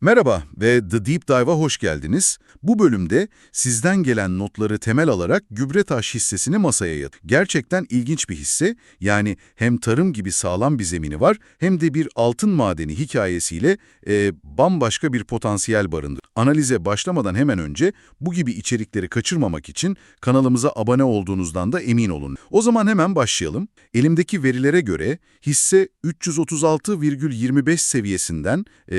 Merhaba ve The Deep Dive'a hoş geldiniz. Bu bölümde sizden gelen notları temel alarak Gübretaş hissesini masaya yat. Gerçekten ilginç bir hisse. Yani hem tarım gibi sağlam bir zemini var hem de bir altın madeni hikayesiyle e, bambaşka bir potansiyel barındır. Analize başlamadan hemen önce bu gibi içerikleri kaçırmamak için kanalımıza abone olduğunuzdan da emin olun. O zaman hemen başlayalım. Elimdeki verilere göre hisse 336,25 seviyesinden e,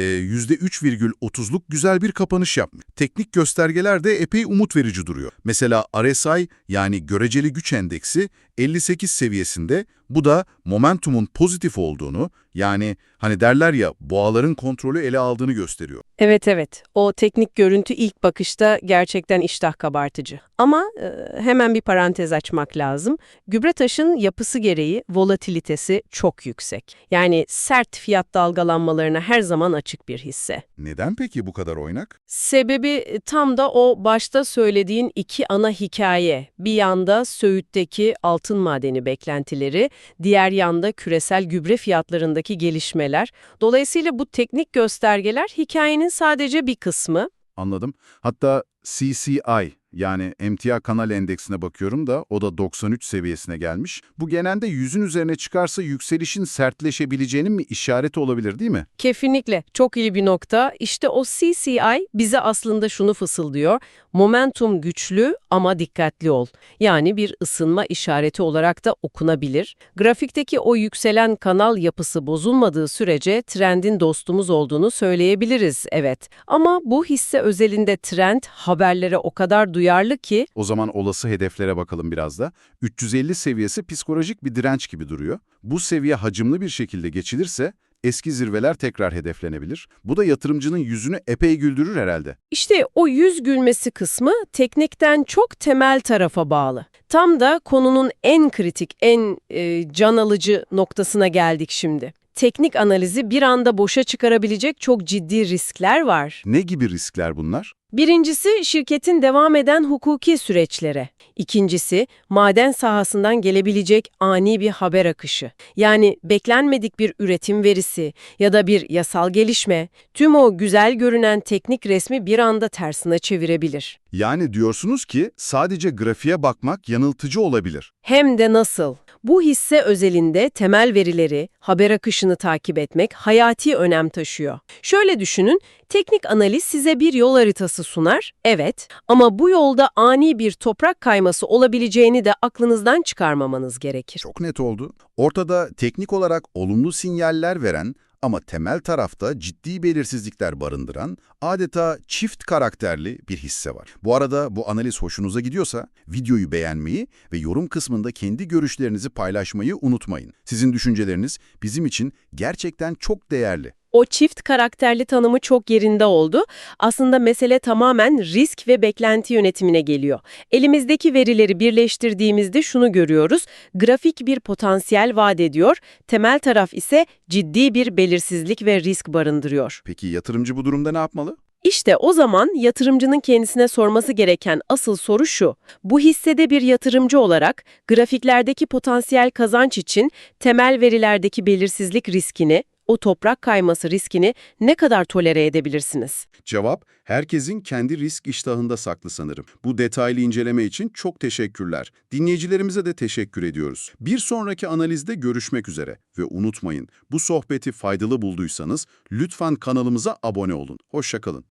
%3,30'luk güzel bir kapanış yapmış. Teknik göstergeler de epey umut verici duruyor. Mesela RSI yani göreceli güç endeksi 58 seviyesinde bu da momentumun pozitif olduğunu yani hani derler ya boğaların kontrolü ele aldığını gösteriyor. Evet evet, o teknik görüntü ilk bakışta gerçekten iştah kabartıcı. Ama e, hemen bir parantez açmak lazım. Gübretaş'ın yapısı gereği volatilitesi çok yüksek. Yani sert fiyat dalgalanmalarına her zaman açık bir hisse. Neden peki bu kadar oynak? Sebebi e, tam da o başta söylediğin iki ana hikaye. Bir yanda Söğüt'teki altın madeni beklentileri, diğer yanda küresel gübre fiyatlarındaki gelişmeler. Dolayısıyla bu teknik göstergeler hikayenin sadece bir kısmı. Anladım. Hatta CCI yani emtia kanal endeksine bakıyorum da o da 93 seviyesine gelmiş. Bu genelde yüzün üzerine çıkarsa yükselişin sertleşebileceğinin mi işareti olabilir değil mi? Kesinlikle çok iyi bir nokta. İşte o CCI bize aslında şunu fısıldıyor. Momentum güçlü ama dikkatli ol. Yani bir ısınma işareti olarak da okunabilir. Grafikteki o yükselen kanal yapısı bozulmadığı sürece trendin dostumuz olduğunu söyleyebiliriz, evet. Ama bu hisse özelinde trend haberlere o kadar duyarlı ki O zaman olası hedeflere bakalım biraz da. 350 seviyesi psikolojik bir direnç gibi duruyor. Bu seviye hacimli bir şekilde geçilirse eski zirveler tekrar hedeflenebilir. Bu da yatırımcının yüzünü epey güldürür herhalde. İşte o yüz gülmesi kısmı teknikten çok temel tarafa bağlı. Tam da konunun en kritik, en e, can alıcı noktasına geldik şimdi. Teknik analizi bir anda boşa çıkarabilecek çok ciddi riskler var. Ne gibi riskler bunlar? Birincisi şirketin devam eden hukuki süreçlere. İkincisi maden sahasından gelebilecek ani bir haber akışı. Yani beklenmedik bir üretim verisi ya da bir yasal gelişme tüm o güzel görünen teknik resmi bir anda tersine çevirebilir. Yani diyorsunuz ki sadece grafiğe bakmak yanıltıcı olabilir. Hem de nasıl? Bu hisse özelinde temel verileri, haber akışını takip etmek hayati önem taşıyor. Şöyle düşünün, teknik analiz size bir yol haritası sunar, evet ama bu yolda ani bir toprak kayması olabileceğini de aklınızdan çıkarmamanız gerekir. Çok net oldu. Ortada teknik olarak olumlu sinyaller veren ama temel tarafta ciddi belirsizlikler barındıran adeta çift karakterli bir hisse var. Bu arada bu analiz hoşunuza gidiyorsa videoyu beğenmeyi ve yorum kısmında kendi görüşlerinizi paylaşmayı unutmayın. Sizin düşünceleriniz bizim için gerçekten çok değerli. O çift karakterli tanımı çok yerinde oldu. Aslında mesele tamamen risk ve beklenti yönetimine geliyor. Elimizdeki verileri birleştirdiğimizde şunu görüyoruz. Grafik bir potansiyel vaat ediyor, temel taraf ise ciddi bir belirsizlik ve risk barındırıyor. Peki yatırımcı bu durumda ne yapmalı? İşte o zaman yatırımcının kendisine sorması gereken asıl soru şu. Bu hissede bir yatırımcı olarak grafiklerdeki potansiyel kazanç için temel verilerdeki belirsizlik riskini, o toprak kayması riskini ne kadar tolere edebilirsiniz? Cevap, herkesin kendi risk iştahında saklı sanırım. Bu detaylı inceleme için çok teşekkürler. Dinleyicilerimize de teşekkür ediyoruz. Bir sonraki analizde görüşmek üzere. Ve unutmayın, bu sohbeti faydalı bulduysanız lütfen kanalımıza abone olun. Hoşçakalın.